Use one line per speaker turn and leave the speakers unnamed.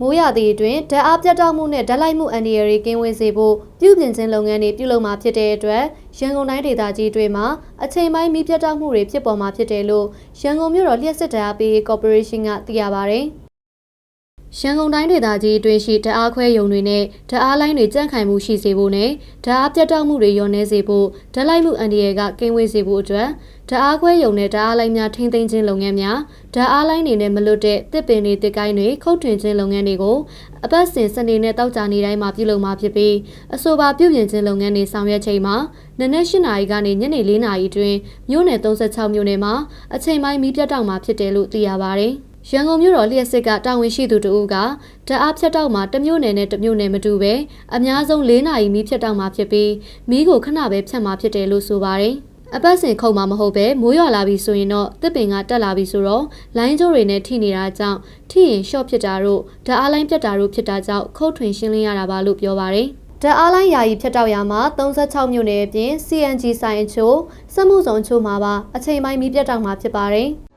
မိုးရသည့်အတွင်းဓာတ်အားပြတ်တောက်မှုနဲ့ဓာတ်လိုက်မှုအန္တရာယ်တွေကင်းဝေးစေဖို့ပြုပြင်ခြင်းလုပ်ငန်းတွေပြုလုပ်မှာဖြစ်တဲ့အတွက်ရန်ကုန်တိုင်းဒေသကြီးတွေမှာအချိန်ပိုင်းမီးပြတ်တောက်မှုတွေဖြစ်ပေါ်မှာဖြစ်တယ်လို့ရန်ကုန်မြို့တော်လျှက်စစ်ဓာတ်အားပေးရေးကော်ပိုရေးရှင်းကသိရပါဗျ။ ရန်ကုန်တိုင်းဒေသကြီးအတွင်းရှိဓာတ်အားခွဲရုံတွေနဲ့ဓာတ်အားလိုင်းတွေကြန့်ခိုင်မှုရှိစေဖို့နဲ့ဓာတ်အားပြတ်တောက်မှုတွေလျော့နည်းစေဖို့ဓာတ်လိုက်မှုအန္တရာယ်ကကင်းဝေးစေဖို့အတွက်ဓာတ်အားခွဲရုံနဲ့ဓာတ်အားလိုင်းများထိမ့်သိမ်းခြင်းလုပ်ငန်းများဓာတ်အားလိုင်းတွေနဲ့မလွတ်တဲ့တစ်ပင်တွေတစ်ကိုင်းတွေခုတ်ထွင်ခြင်းလုပ်ငန်းတွေကိုအပတ်စဉ်စနေနဲ့တောက်ကြနေတိုင်းမှာပြုလုပ်မှာဖြစ်ပြီးအဆိုပါပြုပြင်ခြင်းလုပ်ငန်းတွေဆောင်ရွက်ချိန်မှာနနက်၈နာရီကနေညနေ၄နာရီအတွင်းမြို့နယ်36မြို့နယ်မှာအချိန်ပိုင်းမီးပြတ်တောက်မှာဖြစ်တယ်လို့သိရပါတယ်။ ရန်ကုန်မြို့တော်လျှက်စစ်ကတာဝန်ရှိသူတဦးကဓာတ်အားဖြတ်တောက်မှာတစ်မြို့နယ်နဲ့တစ်မြို့နယ်မတူပဲအများဆုံး၄နာရီမီးဖြတ်တောက်မှာဖြစ်ပြီးမီးကိုခဏပဲဖြတ်မှာဖြစ်တယ်လို့ဆိုပါတယ်။အပတ်စဉ်ခုံမှာမဟုတ်ပဲမိုးရွာလာပြီဆိုရင်တော့တစ်ပင်ကတက်လာပြီဆိုတော့လိုင်းကျိုးတွေနဲ့ထိနေတာကြောင့်ထိရင်ရှော့ဖြစ်တာတို့ဓာတ်အားလိုင်းပြတ်တာတို့ဖြစ်တာကြောင့်ခုတ်ထွင်ရှင်းလင်းရတာပါလို့ပြောပါတယ်။ဓာတ်အားလိုင်းယာယီဖြတ်တောက်ရမှာ36မြို့နယ်အပြင် CNG ဆိုင်အချို့စက်မှုဆောင်အချို့မှာပါအချိန်ပိုင်းမီးပြတ်တောက်မှာဖြစ်ပါတယ်။